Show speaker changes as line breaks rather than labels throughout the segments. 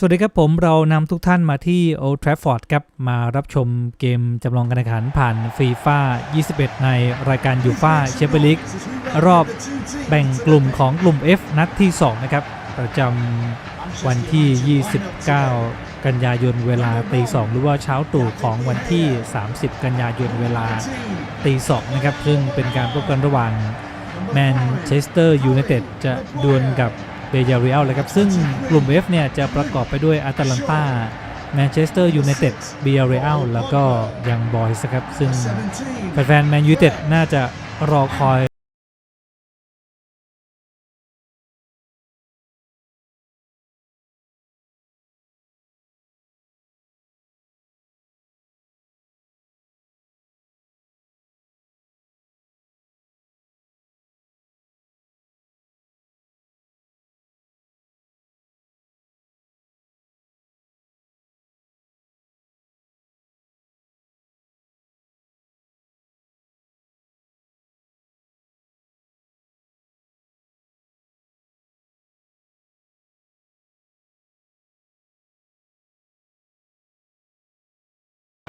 สวัสดีครับผมเรานำทุกท่านมาที่ Old Trafford ครับ มารับชมเกมจำลองการแข่งขันผ่านฟีฟ่า21 ในรายการยูฟ่าแชมเปี้ยนลีกรอบแบ่งกลุ่มของกลุ่ม F นัดที่ 2 นะครับ ประจำวันที่ 29 กันยายนเวลาตี2หรือว่าเช้าตรู่ของวันที่ 30 กันยายนเวลาตี2นะครับ ซึ่งเป็นการพบกันระหว่างแมนเชสเตอร์ยูไนเต็ดจะดวลกับ เบยาเรียลเลยครับ ซึ่งกลุ่ม F เนี่ยจะประกอบไปด้วยอาตาลันตาแมนเชสเตอร์ยูไนเต็ดเบย์เรียลแล้วก็ยังบอยส์ครับ ซึ่งแฟนๆแมนยูเต็ดน่าจะรอคอย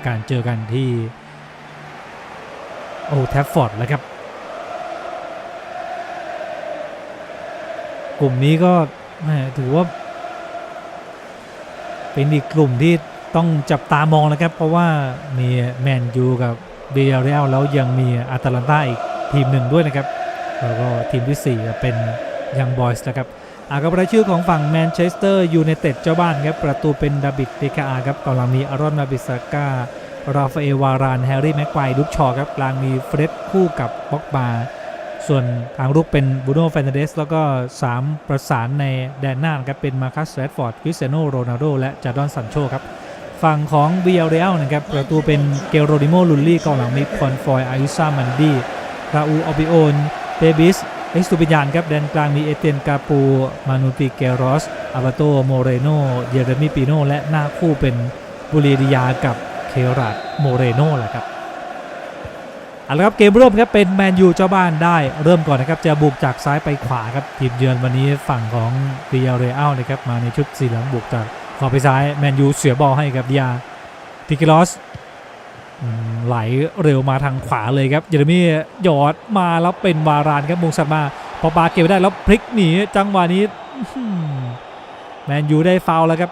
การเจอกันที่โอแทฟฟอร์ดแล้วครับ กลุ่มนี้ก็ถือว่า เป็นอีกกลุ่มที่ต้องจับตามองนะครับ เพราะว่ามีแมนยูกับเบียร์เรียลแล้วยังมีอาตาลันตาอีกทีมหนึ่งด้วยนะครับ แล้วก็ทีมที่4เป็นยังบอยส์นะครับ อากับรายชื่อของฝั่งแมนเชสเตอร์ยูไนเต็ดเจ้าบ้านครับประตูเป็นดาบิดเดคาอาครับกองหลังมีอารอนนาบิสก้าราฟาเอลวารานแฮร์รี่แม็กไกวลุกชอครับกลางมีเฟร็ดคู่กับบ็อกบาส่วนทางรุกเป็นบูโน่แฟนเดสแล้วก็ 3 ประสานในแดนหน้านครับเป็นมาคัสแรดฟอร์ดคริสเตียโนโรนัลโดและจาร์ดอนซันโชครับฝั่งของเบียเรียลนะครับประตูเป็นเกลโรดิโมลุลลี่กองหลังมีคอนฟอยอายุซามันดีราอูออบิโอนเบบิส เอ็กซ์ตูปิยานครับแดนกลางมีเอเตียนกาปู มานูติเกรอสอาบาโตโมเรโน เยเรมิปิโน และหน้าคู่เป็นบุรีดิยากับเคราดโมเรโนแหละครับเอาละครับเกมเริ่มครับเป็นแมนยูเจ้าบ้านได้เริ่มก่อนนะครับจะบุกจากซ้ายไปขวาครับทีมเยือนวันนี้ฝั่งของเบียเรอัลนะครับมาในชุดสีเหลืองบุกจากขวาไปซ้ายแมนยูเสียบอลให้กับดิยาติกิลอส ไหลเร็วมาทางขวาเลยครับเยเรมี่หยอดมาแล้วเป็นวารานครับมงสัตมาพอปาเก็บได้แล้วพลิกหนีจังหวะนี้แมนยูได้ฟาวแล้วครับ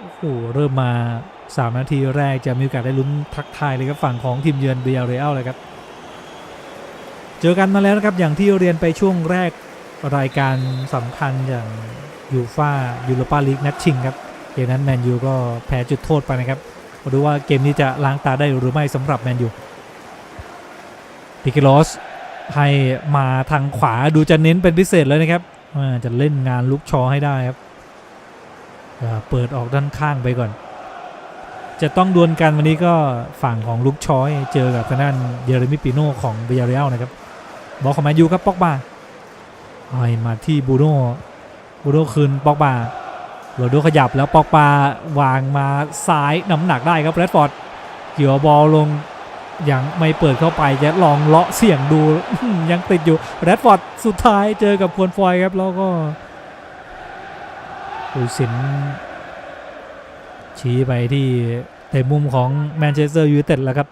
โอ้โหเริ่มมา 3 นาทีแรกจะมีโอกาสได้ลุ้นทักทายเลยครับฝั่งของทีมเยือนเบียร์เรอัลเลยครับ เจอกันมาแล้วนะครับอย่างที่เรียนไปช่วงแรกรายการสำคัญอย่างยูฟายูโรปาลีกนัดชิงครับเกมนั้นแมนยูก็แพ้จุดโทษไปนะครับ มาดูว่าเกมนี้จะล้างตาได้หรือไม่สำหรับแมนยูพิกิโลสให้มาทางขวาดูจะเน้นเป็นพิเศษเลยนะครับจะเล่นงานลุกชอให้ได้ครับเปิดออกด้านข้างไปก่อน จะต้องดวลกันวันนี้ก็ฝั่งของลุกชอยเจอกับทางด้านเยเรมิปิโนของเบียเรียลนะครับบอลของแมนยูครับปอกบาให้มาที่บูโน่บูโน่คืนปอกบา โรนัลโดขยับแล้วปอกปาวางมาซ้ายน้ำหนักได้ครับแรดฟอร์ดเกี่ยวบอลลงยังไม่เปิดเข้าไปจะลองเลาะเสี่ยงดูยังติดอยู่แรดฟอร์ดสุดท้ายเจอกับควนฟอยครับแล้วก็อุยสินชี้ไปที่เตะมุมของแมนเชสเตอร์ยูไนเต็ดแล้วครับ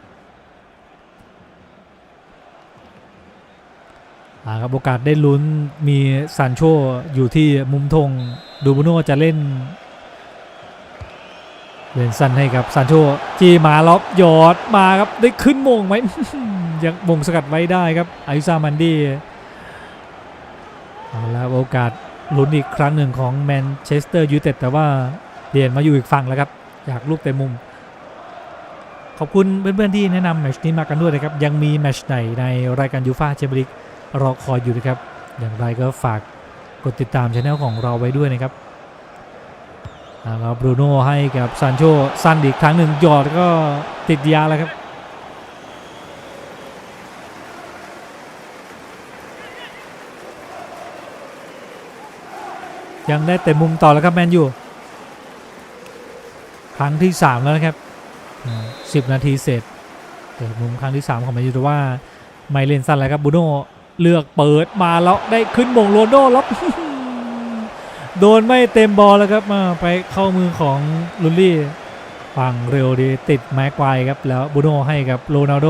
อ่า ครับโอกาสได้ลุ้นมีซานโชอยู่ที่มุมธงดูบุโน่จะเล่น เล่นสั้นให้กับซานโชจีมาล็อบหยอดมาครับได้ขึ้นมงไหมยังมงสกัดไว้ได้ครับอายุซามันดี้เอาแล้วโอกาสลุ้นอีกครั้งหนึ่งของแมนเชสเตอร์ยูไนเต็ดแต่ว่าเปลี่ยนมาอยู่อีกฝั่งแล้วครับอยากลูกเตะมุม ขอบคุณเพื่อนๆที่แนะนำแมชนี้มากันด้วยนะครับ ยังมีแมชไหนในรายการยูฟาแชมเปี้ยนลีก รอคอยอยู่นะครับ อย่างไรก็ฝากกดติดตามช anel ของเราไว้ด้วยนะครับแล้วบรูโน่ให้กับซานโชสั้นอีกครั้งหนึ่งหยอดก็ติดยาแล้วครับยังได้เตะมุมต่อแล้วครับแมนยูครั้งที่ 3 แล้วนะครับ10 นาทีเสร็จเตะมุมครั้งที่ 3 ของแมนยูแต่ว่าไม่เล่นสั้นแล้วครับบูโน่ เลือกเปิดมาแล้วได้ขึ้นมงโรนโดแล้วโดนไม่เต็มบอลแล้วครับมาไปเข้ามือของลุลลี่ฟังเร็วดีติดแม็กไวครับแล้วบูโน่ให้กับโรนัลโด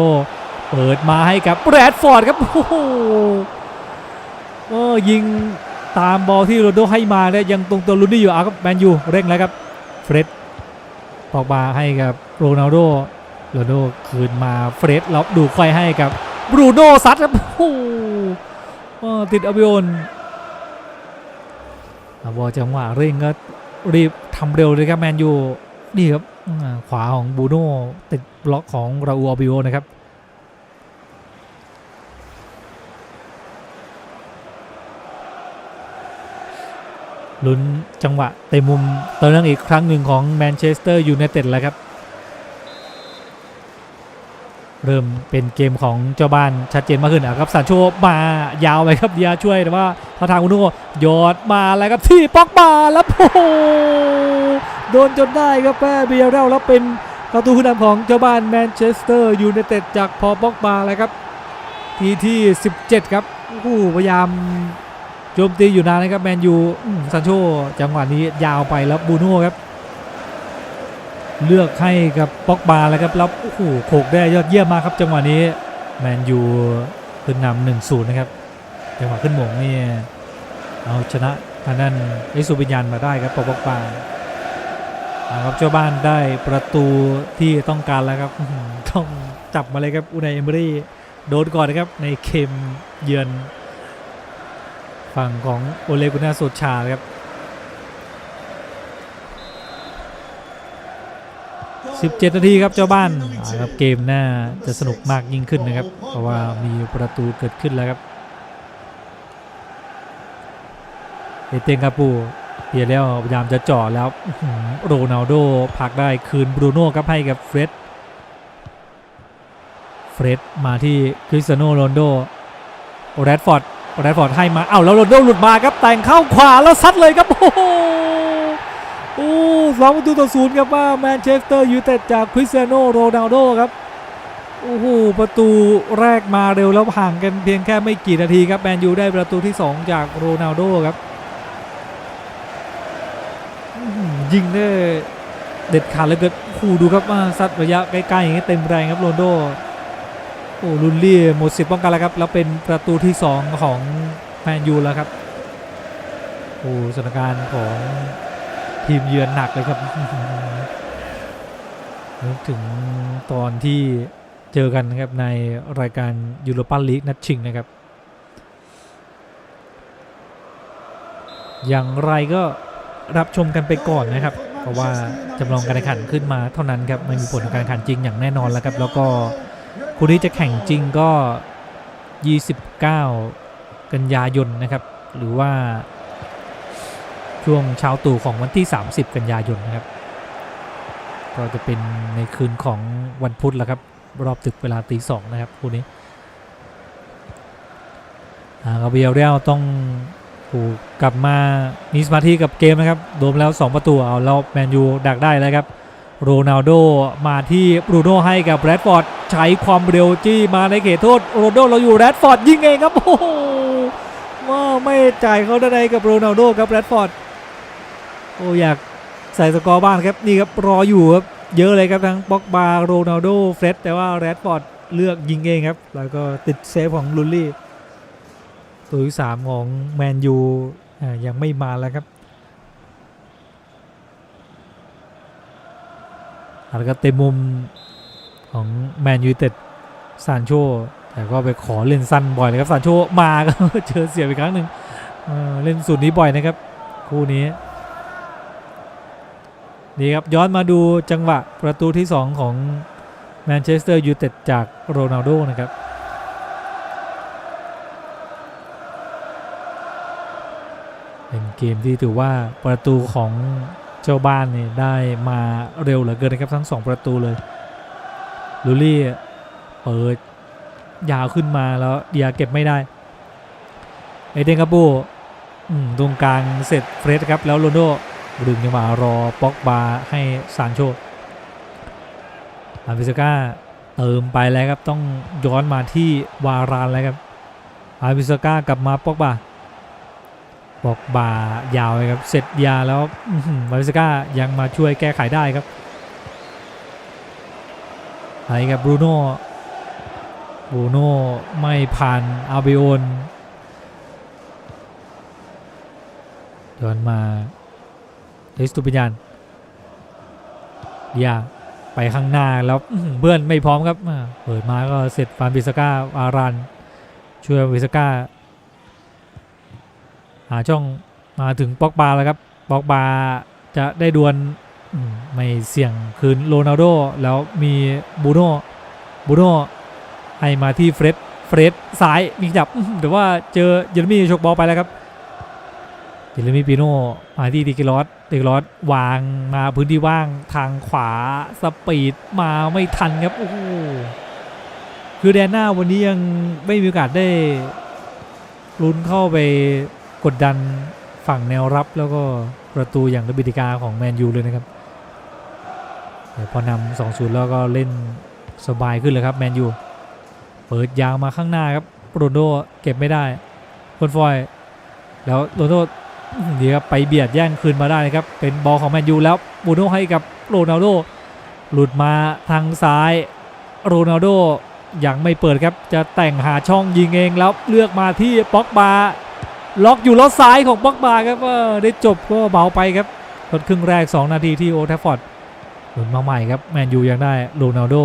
เปิดมาให้กับแรดฟอร์ดครับโอ้โหเออยิงตามบอลที่โรนัลโดให้มาเนี่ยยังตรงตัวลุลลี่อยู่เอาครับแมนยูเร่งแล้วครับเฟร็ดปอกบาให้กับโรนัลโดโรนัลโดคืนมาเฟร็ดแล้วดูไฟให้กับ บรูโน่ซัดครับโอ้ติดอาบิโอนอาบอลจังหวะเร่งก็รีบทำเร็วเลยครับแมนยูนี่ครับขวาของบูโน่ติดบล็อกของราอูอบิโอนะครับลุ้นจังหวะเตะมุมเติมเรื่องอีกครั้งหนึ่งของแมนเชสเตอร์ยูไนเต็ดแล้วครับ เริ่มเป็นเกมของเจ้าบ้านชัดเจนมากขึ้นนะครับซานโชมายาวไปครับเดียช่วยแต่ว่าท่าทางอุโนยอดมาแล้วครับที่ป๊อกบาแล้วโอ้โหโดนจนได้ครับแม่เบียร์เรลแล้วเป็นประตูขึ้นนำของเจ้าบ้านแมนเชสเตอร์ยูไนเต็ดจากพอป๊อกบาแล้วครับทีที่ 17 ครับโอ้พยายามโจมตีอยู่นานนะครับแมนยูซานโชจังหวะนี้ยาวไปแล้วบูโน่ครับ เลือกให้กับป็อกบาแล้วครับแล้วโอ้โหโขกได้ยอดเยี่ยมมากครับ จังหวะนี้แมนยูขึ้นนำหนึ่งศูนย์นะครับจังหวะขึ้นหมงนี่เอาชนะทางนั้นไอสุบิญญาณมาได้ครับป็อกบาครับเจ้าบ้านได้ประตูที่ต้องการแล้วครับต้องจับมาเลยครับอุนายเอมบรี่โดนก่อนนะครับในเกมเยือน ฝั่งของโอเลกุนาโซชาครับ 17 นาทีครับเจ้าบ้านครับเกมน่าจะสนุกมากยิ่งขึ้นนะครับ เพราะว่ามีประตูเกิดขึ้นแล้วครับเอเตงกาปูเพียแล้วพยายามจะจ่อแล้วโรนัลโดพักได้คืนบรูโน่ครับให้กับเฟร็ดเฟร็ดมาที่คริสเตียโนโรนโดแรดฟอร์ดแรดฟอร์ดให้มาเอ้าแล้วโรนลโดหลุดมาครับแต่งเข้าขวาแล้วซัดเลยครับโอ้โห้สองประตูต่อศูนย์ครับว่าแมนเชสเตอร์ยูไนเต็ดจากคริสเตียโนโรนัลโดครับโอ้โหประตูแรกมาเร็วแล้วห่างกันเพียงแค่ไม่กี่นาทีครับแมนยูได้ประตูที่ 2 จากโรนัลโดครับยิงได้เด็ดขาดเลยเกินโอ้โหดูครับว่าซัดระยะใกล้ๆอย่างนี้เต็มแรงครับโรนัลโดโอ้ลุนลี่หมดสิทธิ์ป้องกันแล้วครับแล้วเป็นประตูที่ 2 ของแมนยูแล้วครับโอ้สถานการณ์ของ ทีมเยือนหนักเลยครับนึกถึงตอนที่เจอกันนะครับในรายการยูโรปาลีกนัดชิงนะครับ อย่างไรก็รับชมกันไปก่อนนะครับ เพราะว่าจำลองการแข่งขันขึ้นมาเท่านั้นครับไม่มีผลของการแข่งขันจริงอย่างแน่นอนแล้วครับ แล้วก็คู่ที่จะแข่งจริงก็ 29 กันยายนนะครับ หรือว่า ช่วงเช้าตู่ของวันที่ 30 กันยายนนะครับ ก็จะเป็นในคืนของวันพุธแล้วครับ รอบตึกเวลาตีสองนะครับคู่นี้อากาเบียลเรียลต้องถูกกลับมามีสมาธิกับเกมนะครับโดนแล้ว 2 ประตูเอาแล้วแมนยูดักได้แล้วครับโรนัลโดมาที่บรูโน่ให้กับแรดฟอร์ดใช้ความเร็วจี้มาในเขตโทษโรนัลโดเราอยู่แรดฟอร์ดยิงเองครับโอ้โหว่าไม่จ่ายเขาได้ไงกับโรนัลโดครับแรดฟอร์ด โอ้อยากใส่สกอร์บ้านครับนี่ครับรออยู่ครับเยอะเลยครับทั้งบ็อกบาโรนัลโดเฟร็ดแต่ว่าแรดฟอร์ดเลือกยิงเองครับ แล้วก็ติดเซฟของลุลลี่ ตัวที่สามของแมนยูอ่ายังไม่มาแล้วครับแล้วก็เต็มมุมของแมนยูเต็ดซานโชแต่ก็ไปขอเล่นสั้นบ่อยเลยครับซานโชมาก็เจอเสียบอีกครั้งหนึ่งเออเล่นสูตรนี้บ่อยนะครับ คู่นี้ นี่ครับย้อนมาดูจังหวะประตูที่ 2 ของแมนเชสเตอร์ยูไนเต็ดจากโรนัลโดนะครับเป็นเกมที่ถือว่าประตูของเจ้าบ้านนี่ได้มาเร็วเหลือเกินนะครับทั้ง 2 ประตูเลยลูลี่เปิดยาวขึ้นมาแล้วเดียเก็บไม่ได้เอเดนกาบูตรงกลางเสร็จเฟรดครับแล้วโรนลโด ดึงจังหวะรอป็อกบาให้ซานโชอาวิสก้าเติมไปแล้วครับต้องย้อนมาที่วารานแล้วครับอาวิสก้ากลับมาป็อกบาบอกบายาวเลยครับเสร็จยาแล้วมาริสก้ายังมาช่วยแก้ไขได้ครับไปกับบรูโน่บรูโน่ไม่ผ่านอาเบโอนย้อนมา เอสตูปิญญานเดียไปข้างหน้าแล้วเพื่อนไม่พร้อมครับเปิดมาก็เสร็จฟานบิสก้าอารันช่วยบิสก้าหาช่องมาถึงปอกบาแล้วครับปอกบาจะได้ดวลไม่เสี่ยงคืนโรนัลโดแล้วมีบูโน่บูโน่ให้มาที่เฟรดเฟรดซ้ายมีจับอื้อหือแต่ว่าเจอเยเรมีชกบอลไปแล้วครับ เยเมีปิโน่มาที่ดิกิลอสดิกิลอสวางมาพื้นที่ว่างทางขวาสปีดมาไม่ทันครับโอ้โหคือแดนหน้าวันนี้ยังไม่มีโอกาสได้ลุ้นเข้าไปกดดันฝั่งแนวรับแล้วก็ประตูอย่างระเบิดกาของแมนยูเลยนะครับแต่พองศูนำ2-0แล้วก็เล่นสบายขึ้นเลยครับแมนยูเปิดยาวมาข้างหน้าครับโรนโดเก็บไม่ได้คนฟอย แล้วโรนโด ดีครับไปเบียดแย่งคืนมาได้นะครับ เป็นบอลของแมนยูแล้วบูโน่ให้กับโรนัลโดหลุดมาทางซ้ายโรนัลโดยังไม่เปิดครับจะแต่งหาช่องยิงเองแล้วเลือกมาที่ป็อกบาล็อกอยู่ล้อซ้ายของบ็อกบาครับได้จบก็เบาไปครับทดครึ่งแรก 2 นาทีที่โอแทัฟฟอร์ดหนุนมาใหม่ครับแมนยูยังได้โรนัลโด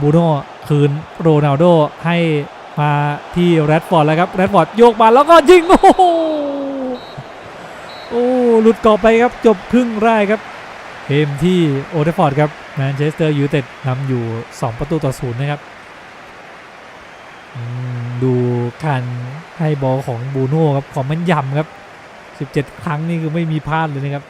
บูโน่คืนโรนัลโดให้มาที่แรดฟอร์ดแล้วครับแรดฟอร์ดโยกมาแล้วก็ยิงโอ้โห หลุดกรอบไปครับจบครึ่งแรกครับเกมที่โอลด์แทัฟอร์ดครับแมนเชสเตอร์ยูไนเต็ดนำอยู่ 2 ประตูต่อศูนย์นะครับดูการให้บอลของบูโน่ครับของมันยำครับ 17 ครั้งนี่คือไม่มีพลาดเลยนะครับ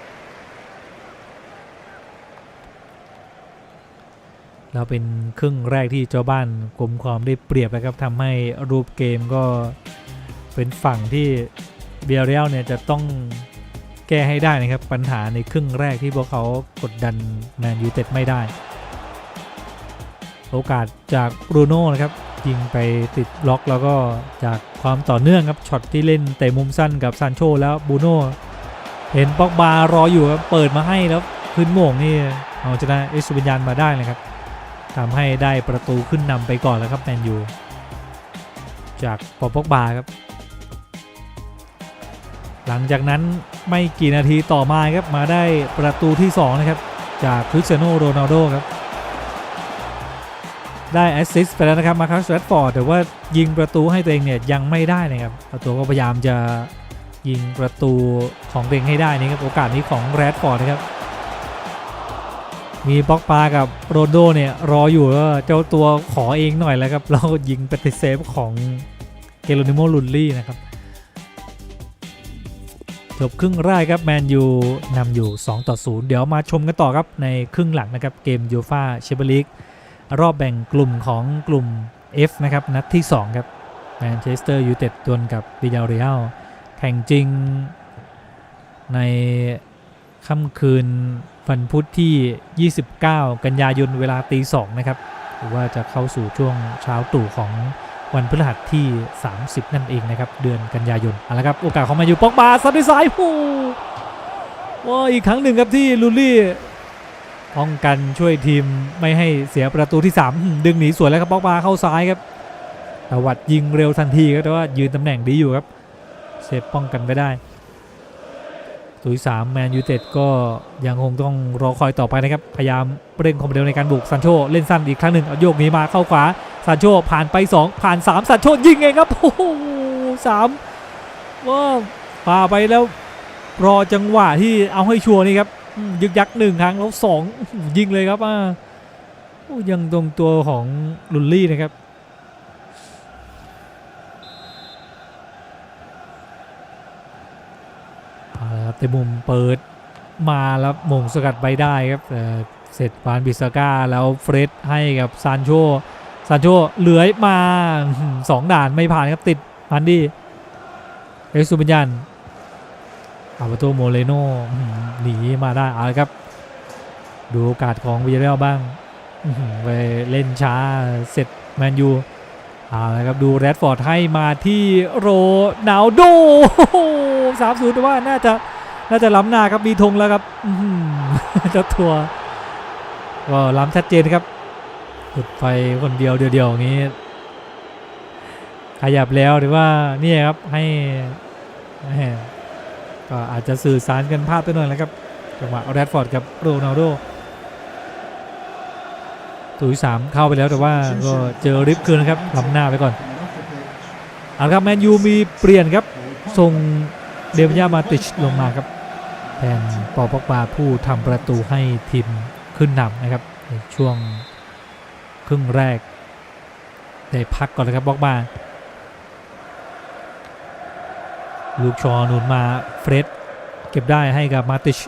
เราเป็นครึ่งแรกที่เจ้าบ้านกลมความได้เปรียบนะครับทำให้รูปเกมก็เป็นฝั่งที่เบียร์เรียลเนี่ยจะต้อง แก้ให้ได้นะครับ ปัญหาในครึ่งแรกที่พวกเขากดดันแมนยูเต็ดไม่ได้ โอกาสจากบรูโน่นะครับยิงไปติดล็อกแล้วก็จากความต่อเนื่องครับช็อตที่เล่นเตะมุมสั้นกับซานโชแล้วบูโน่เห็นป็อกบารออยู่ครับเปิดมาให้แล้วขึ้นโมงนี่เอาชนะเอสบิญญานมาได้เลยครับทำให้ได้ประตูขึ้นนำไปก่อนแล้วครับแมนยูจากปอปอกบาครับ หลังจากนั้น ไม่กี่นาทีต่อมาครับมาได้ประตูที่ 2 นะครับ จากคริสเตียโนโรนัลโดครับ ได้แอสซิสต์ไปแล้วนะครับมาคัสแรดฟอร์ดแต่ว่ายิงประตูให้ตัวเองเนี่ยยังไม่ได้นะครับประตูก็พยายามจะยิงประตูของตัวเองให้ได้นี่ครับโอกาสนี้ของแรดฟอร์ดนะครับมีบ็อกปากับโรนลโดเนี่ยรออยู่แล้วเจ้าตัวขอเองหน่อยแล้วครับแล้วยิงไปติเซฟของเกโรนิโมลุนลี่นะครับ จบครึ่งแรกครับแมนยูนำอยู่ 2 ต่อ 0 เดี๋ยวมาชมกันต่อครับในครึ่งหลังนะครับเกมยูฟาแชมเปี้ยนลีกรอบแบ่งกลุ่มของกลุ่ม F นะครับนัดที่ 2 ครับแมนเชสเตอร์ยูไนเต็ดดวลกับวิยาเรียลแข่งจริงในค่ำคืนวันพุธที่ 29 กันยายนเวลาตี2นะครับหรือว่าจะเข้าสู่ช่วงเช้าตู่ของ วันพฤหัสที่ 30 นั่นเองนะครับ เดือนกันยายนเอาละครับโอกาสของแมนยูปอกบาซัดด้วยซ้ายโอ้โหว้าอีกครั้งหนึ่งครับที่ลูลี่ป้องกันช่วยทีมไม่ให้เสียประตูที่3อืมดึงหนีสวยแล้วครับบล็อกมาเข้าซ้ายครับตวัดยิงเร็วทันทีครับแต่ว่ายืนตำแหน่งดีอยู่ครับเซฟป้องกันไปได้ตัวที่สามแมนยูเต็ดก็ยังคงต้องรอคอยต่อไปนะครับ พยายามเร่งความเร็วในการบุกซันโชเล่นสั้นอีกครั้งหนึ่งเอาโยกหนีมาเข้าขวา ซันโชผ่านไป 2 ผ่าน3ซันโชยิงเองครับโอ้โหสามว้าวปาไปแล้วรอจังหวะที่เอาให้ชัวร์นี่ครับยึกยักหนึ่งครั้งแล้วสองยิงเลยครับอ่ายังตรงตัวของลุนลี่นะครับเอาละครับแต่มุมเปิดมาแล้วมงสกัดไปได้ครับแต่เสร็จฟานบิสก้าแล้วเฟรดให้กับซานโช ซานโชเหลือยมาสองด่านไม่ผ่านครับติดพันดี้เอ็กซ์ซูบิญญานอาประตูโมเลโนหนีมาได้เอาละครับ ดูโอกาสของวิเรลบ้างไปเล่นช้าเสร็จแมนยูเอาละครับดูแรดฟอร์ดให้มาที่โรนัลโดสามศูนย์แต่ว่าน่าจะน่าจะล้ำหน้าครับมีธงแล้วครับเจ้าทัวร์ก็ล้ำชัดเจนครับ หลุดไปคนเดียวเดียวๆอย่างนี้ ขยับแล้วหรือว่านี่ครับให้ก็อาจจะสื่อสารกันพลาดไปหน่อยแล้วครับจังหวะแรดฟอร์ดกับโรนัลโดตัวที่สามเข้าไปแล้วแต่ว่าก็เจอริฟคืนนะครับล้ำหน้าไปก่อนเอาครับแมนยูมีเปลี่ยนครับส่งเดวิยามาติชลงมาครับแทนปอปอกบาผู้ทำประตูให้ทีมขึ้นนำนะครับในช่วง ครึ่งแรก ได้พักก่อนนะครับบอกบาลูกชอหนุนมาเฟรดเก็บได้ให้กับมาติช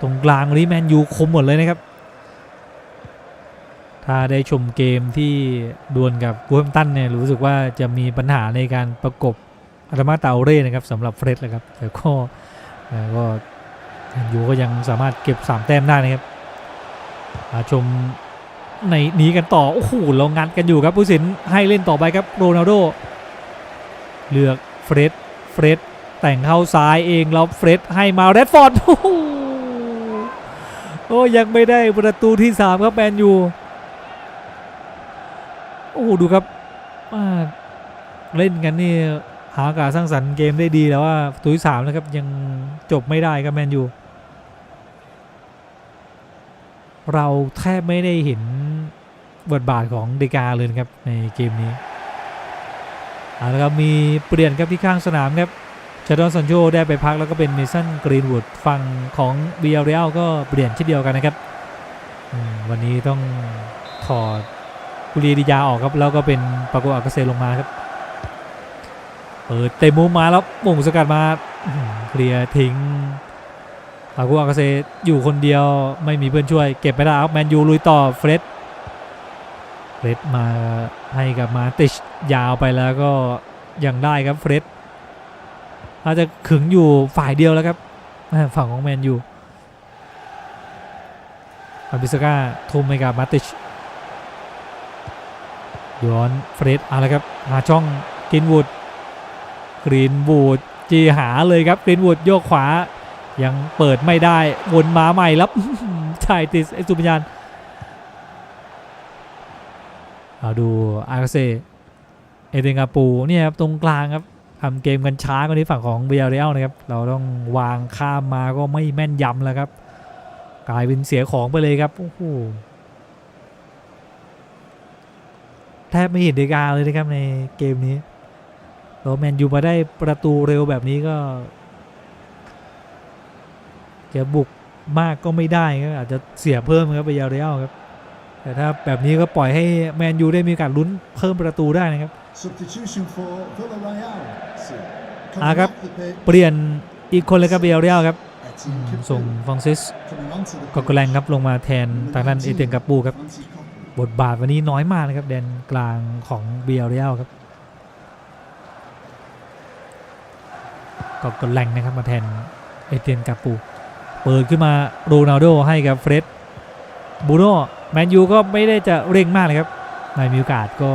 ตรงกลางนี้แมนยูคมหมดเลยนะครับ ถ้าได้ชมเกมที่ดวลกับกูแฮมตันเนี่ยรู้สึกว่าจะมีปัญหาในการประกบอารามาตาเร่นะครับสำหรับเฟรดนะครับแต่ก็แต่ก็แมนยูก็ยังสามารถเก็บ 3 แต้มได้นะครับมาชม ในนี้กันต่อ โอ้โหเรางัดกันอยู่ครับผู้สินให้เล่นต่อไปครับโรนัลโดเลือกเฟรดเฟรดแต่งเข้าซ้ายเองแล้วเฟรดให้มาแรดฟอร์ดโอ้ยังไม่ได้ประตูที่ 3 ครับแมนยูโอ้โหดูครับอ่าเล่นกันนี่หากาสสร้างสรรค์เกมได้ดีแล้วว่าตัวที่สามนะครับยังจบไม่ได้ครับแมนยูเราแทบไม่ได้เห็น บทบาทของเดกาเลยครับในเกมนี้เอาละครับมีเปลี่ยนครับที่ข้างสนามครับชาดอนซันโชได้ไปพักแล้วก็เป็นเมสันกรีนวูดฝั่งของเบียร์เรียลก็เปลี่ยนเช่นเดียวกันนะครับวันนี้ต้องถอดกุลีดิยาออกครับแล้วก็เป็นปาโกอากาเซลงมาครับเปิดเตะมุมมาแล้วมุงสกัดมาเคลียร์ทิ้งปาโกอากาเซอยู่คนเดียวไม่มีเพื่อนช่วยเก็บไม่ได้ครับแมนยูลุยต่อเฟรด เฟรดมาให้กับมาติชยาวไปแล้วก็ยังได้ครับเฟรดอาจจะขึงอยู่ฝ่ายเดียวแล้วครับฝั่งของแมนยูอาบิสก้าทุ่มให้กับมาติชย้อนเฟรดเอาละครับหาช่องกรีนวูดกรีนวูดจีหาเลยครับกรีนวูดโยกขวา ยังเปิดไม่ได้วนมาใหม่แล้วชายติดไอสุพยาน เอาดูอากาเซเอเดนกาปูเนี่ยครับตรงกลางครับทำเกมกันช้ากว่านี้ฝั่งของเบียร์เรียลนะครับเราต้องวางข้ามมาก็ไม่แม่นยำแล้วครับ กลายเป็นเสียของไปเลยครับโอ้โหแทบไม่เห็นเดกาเลยนะครับในเกมนี้แล้วแมนยูมาได้ประตูเร็วแบบนี้ก็จะบุกมากก็ไม่ได้ก็อาจจะเสียเพิ่มครับไปยาเรียลครับ แต่ถ้าแบบนี้ก็ปล่อยให้แมนยูได้มีโอกาสลุ้นเพิ่มประตูได้นะครับ
Substitution for Villarreal.
อะครับ
Coming off the pitch,
เปลี่ยนอีกคนเลยครับเบียเรียลครับ
Etienne Kimpembe
ส่งฟองซิส
coming onto the
กอกแลงครับลงมาแทนทางด้านเอเตนกาปูครับ
Francis Coquelin.
บทบาทวันนี้น้อยมากนะครับแดนกลางของเบียร์เรียลครับก็กดแรงนะครับมาแทนเอเตียนกาปู เปิดขึ้นมาโรนัลโดให้กับเฟรด บูโน่แมนยูก็ไม่ได้จะเร่งมากเลยครับในมีโอกาสก็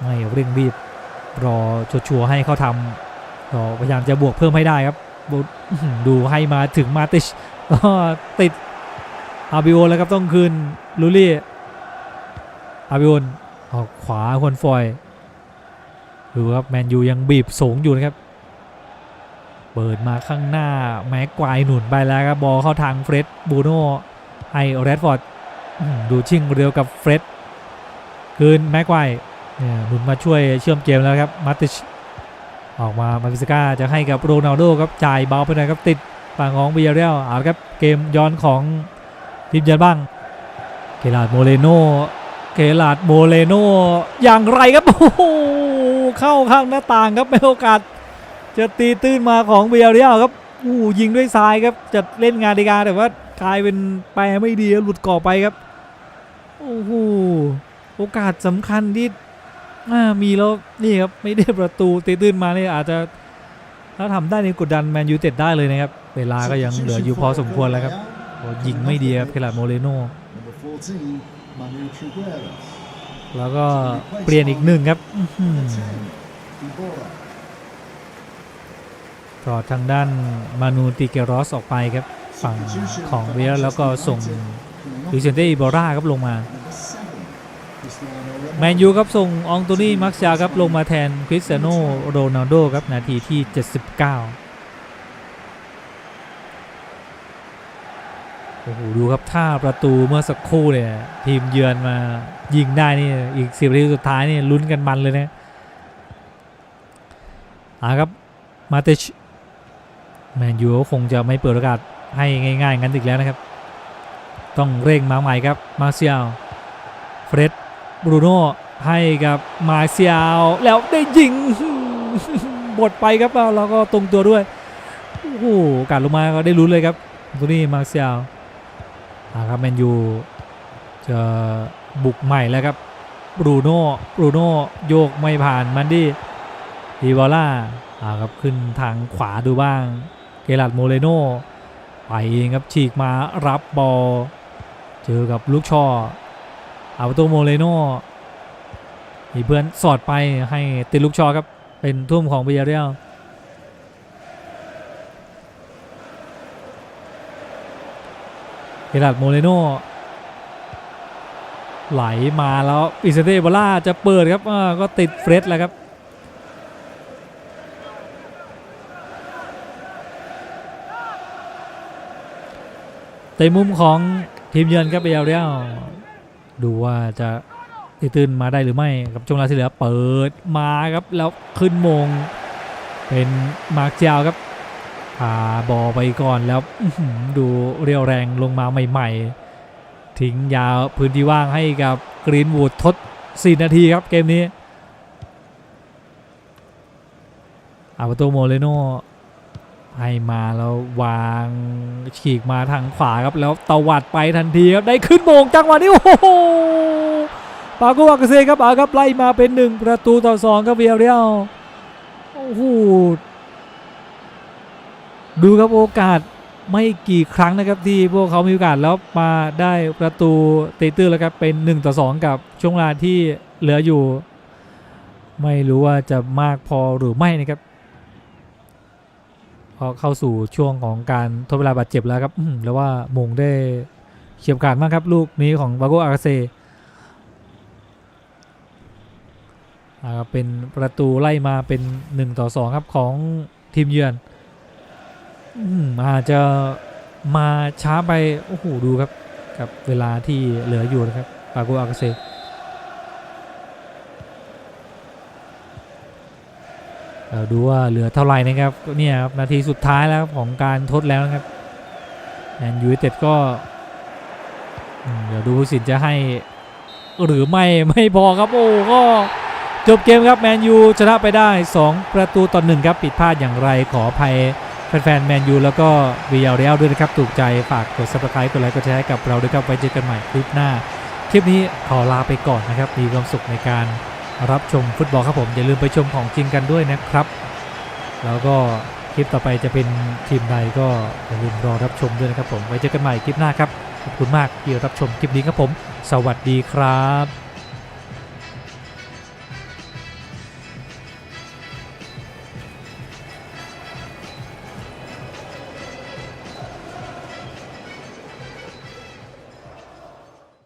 ไม่เร่งรีบ รอชัวร์ให้เขาทำก็พยายามจะบวกเพิ่มให้ได้ครับดูให้มาถึงมาติชก็ติดอาบิโอแล้วครับต้องคืนลูลี่อาบิโอนออกขวาควนฟอยดูครับแมนยูยังบีบสูงอยู่นะครับเปิดมาข้างหน้าแม็กควายหนุนไปแล้วครับบอลเข้าทางเฟร็ดบูโน่ ให้แรดฟอร์ดดูชิงเร็วกับเฟร็ดคืนแม็กควเนี่ยหนุนมาช่วยเชื่อมเกมแล้วครับมาติชออกมามาฟิสก้าจะให้กับโรนัลโดครับจ่ายเบาไปหน่อยครับติดฝั่งของเบียเรียลเอาละครับเกมย้อนของทีมเยือนบ้างเกลาดโมเลโนเกลาดโมเลโนอย่างไรครับโอ้โหเข้าข้างหน้าต่างครับไม่โอกาสจะตีตื้นมาของเบียร์เรียลครับอู้ยิงด้วยซ้ายครับจะเล่นงานดีกาแต่ว่า กลายเป็นแปรไม่ดีหลุดกรอไปครับ โอ้โหโอกาสสำคัญที่มีแล้วนี่ครับไม่ได้ประตูตีตื้นมาเนี่ยอาจจะถ้าทำได้ในกดดันแมนยูเต็ดได้เลยนะครับ เวลาก็ยังเหลืออยู่พอสมควรแล้วครับยิงไม่ดีครับเกลาโมเลโนแล้วก็เปลี่ยนอีกหนึ่งครับอื้อหือ
10, Iborra.
ถอดทางด้านมานูติเกรอสออกไปครับ ฝั่งของเวียแล้วก็ส่ง
ลิ
เซนเตอิบอร่าครับลงมาแมนยูครับส่งอองโตนี่มักซาครับลงมาแทนคริสเตียโนโรนัลโดครับนาทีที่ 79 โอ้โหดูครับท่าประตูเมื่อสักครู่เนี่ย ทีมเยือนมายิงได้นี่อีกสิบนาทีสุดท้ายนี่ลุ้นกันมันเลยนะอ่าครับมาเตชแมนยูก็คงจะไม่เปิดโอกาส ให้ง่ายๆงั้นอีกแล้วนะครับ ต้องเร่งมาใหม่ครับมาเซียลเฟรดบรูโน่ให้กับมาเซียลแล้วได้ยิงบดไปครับแล้วก็ตรงตัวด้วยโอ้โหการลงมาก็ได้ลุ้นเลยครับตัวนี้มาเซียลอาครับแมนยูจะบุกใหม่แล้วครับบรูโน่บรูโน่โยกไม่ผ่านมันดี้ดีวอล่าอาครับขึ้นทางขวาดูบ้าง เกลัดโมเลโน ไปเองครับฉีกมารับบอลเจอกับลูกช่ออาประตูโมเลโนมีเพื่อนสอดไปให้ติดลูกช่อครับ เป็นทุ่มของเบียเรียลเกลัดโมเลโนไหลมาแล้วอิสเตเบล่าจะเปิดครับก็ติดเฟรดแล้วครับ เตะมุมของทีมเยือนครับเบลเรียลดูว่าจะตีตื้นมาได้หรือไม่กับช่วงเวลาที่เหลือเปิดมาครับแล้วขึ้นมง เป็นมาร์กเจลครับพาบอไปก่อนแล้วดูเรียวแรงลงมาใหม่ๆ ทิ้งยาวพื้นที่ว่างให้กับกรีนวูดทด 4 นาทีครับเกมนี้อาประตูโมเลโน ให้มาแล้ววางฉีกมาทางขวาครับแล้วตวัดไปทันทีครับได้ขึ้นโมงจังหวะนี้โอ้โหปาโกวากาเซครับเอาครับไล่มาเป็นหนึ่งประตูต่อสองครับเวียเรียลโอ้โหดูครับโอกาสไม่กี่ครั้งนะครับที่พวกเขามีโอกาสแล้วมาได้ประตูเตีตื้นแล้วครับเป็น 1 ต่อ 2 กับช่วงเวลาที่เหลืออยู่ ไม่รู้ว่าจะมากพอหรือไม่นะครับ เข้าสู่ช่วงของการทดเวลาบาดเจ็บแล้วครับแล้วว่ามงได้เฉียบขาดมากครับลูกนี้ของบาโกอากาเซ่เป็นประตูไล่มาเป็น 1 ต่อ 2 ครับของทีมเยือนอาจจะมาช้าไป โอ้โห ดูครับ กับเวลาที่เหลืออยู่นะครับบาโกอากาเซ เรา ดูว่าเหลือเท่าไหร่นะครับเนี่ยครับนาทีสุดท้ายแล้วครับของการทดแล้วนะครับแมนยูไนเต็ดก็เดี๋ยวดูผู้สินจะให้หรือไม่ไม่พอครับโอ้ก็จบเกมครับแมนยูชนะไปได้ 2 ประตูต่อหนึ่งครับผิดพลาดอย่างไรขออภัยแฟนๆแมนยูแล้วก็วีเอลเรียลด้วยนะครับ ถูกใจฝากกด subscribe กดไลค์กดแชร์ให้กับเราด้วยครับไว้เจอกันใหม่คลิปหน้า คลิปนี้ขอลาไปก่อนนะครับ มีความสุขในการ รับชมฟุตบอลครับผมอย่าลืมไปชมของจริงกันด้วยนะครับ แล้วก็คลิปต่อไปจะเป็นทีมใดก็อย่าลืมรอรับชมด้วยนะครับผมไว้เจอกันใหม่คลิปหน้าครับขอบคุณมากที่รับชมคลิปนี้ครับผม สวัสดีครับ